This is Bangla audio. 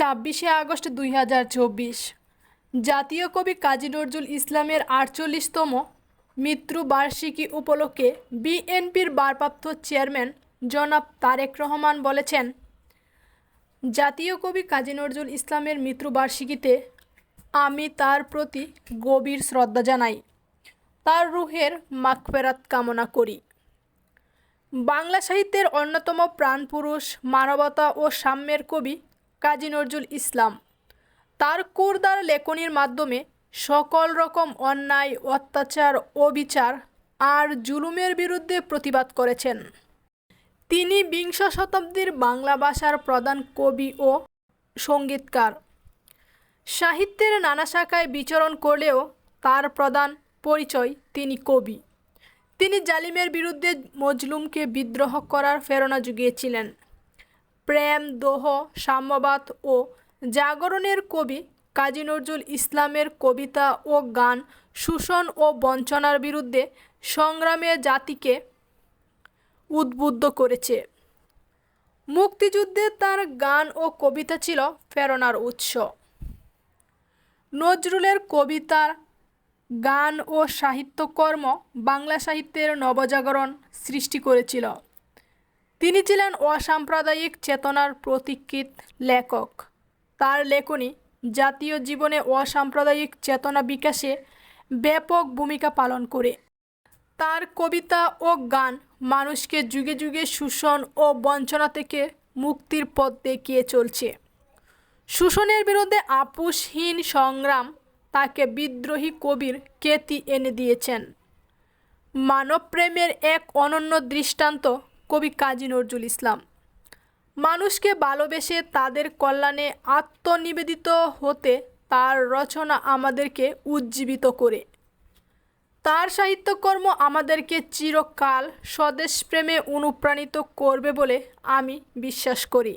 ছাব্বিশে আগস্ট দুই হাজার চব্বিশ। জাতীয় কবি কাজী নজরুল ইসলামের আটচল্লিশতম মৃত্যুবার্ষিকী উপলক্ষে বিএনপির ভারপ্রাপ্ত চেয়ারম্যান জনাব তারেক রহমান বলেছেন, জাতীয় কবি কাজী নজরুল ইসলামের মৃত্যুবার্ষিকীতে আমি তার প্রতি গভীর শ্রদ্ধা জানাই। তার রুহের মাগফেরাত কামনা করি। বাংলা সাহিত্যের অন্যতম প্রাণপুরুষ মানবতা ও সাম্যের কবি কাজী নজরুল ইসলাম। তার কুরদার লেখনির মাধ্যমে সকল রকম অন্যায়, অত্যাচার, অবিচার আর জুলুমের বিরুদ্ধে প্রতিবাদ করেছেন। তিনি বিংশ শতাব্দীর বাংলা ভাষার প্রধান কবি ও সঙ্গীতকার। সাহিত্যের নানা শাখায় বিচরণ করলেও তার প্রধান পরিচয় তিনি কবি। তিনি জালিমের বিরুদ্ধে মজলুমকে বিদ্রোহ করার প্রেরণা জুগিয়েছিলেন। প্রেম, দোহ, সাম্যবাদ ও জাগরণের কবি কাজী নজরুল ইসলামের কবিতা ও গান, শোষণ ও বঞ্চনার বিরুদ্ধে সংগ্রামে জাতিকে উদ্বুদ্ধ করেছে। মুক্তিযুদ্ধে তার গান ও কবিতা ছিল প্রেরণার উৎস। নজরুলের কবিতার গান ও সাহিত্যকর্ম বাংলা সাহিত্যের নবজাগরণ সৃষ্টি করেছিল। তিনি ছিলেন অসাম্প্রদায়িক চেতনার প্রতীকৃত লেখক। তার লেখনী জাতীয় জীবনে অসাম্প্রদায়িক চেতনা বিকাশে ব্যাপক ভূমিকা পালন করে। তার কবিতা ও গান মানুষকে যুগে যুগে শোষণ ও বঞ্চনা থেকে মুক্তির পথ দেখিয়ে চলছে। শোষণের বিরুদ্ধে আপোষহীন সংগ্রাম তাকে বিদ্রোহী কবির কেতি এনে দিয়েছেন। মানবপ্রেমের এক অনন্য দৃষ্টান্ত কবি কাজী নজরুল ইসলাম। মানুষকে ভালোবেসে তাদের কল্যাণে আত্মনিবেদিত হতে তার রচনা আমাদেরকে উজ্জীবিত করে। তার সাহিত্যকর্ম আমাদেরকে চিরকাল স্বদেশপ্রেমে অনুপ্রাণিত করবে বলে আমি বিশ্বাস করি।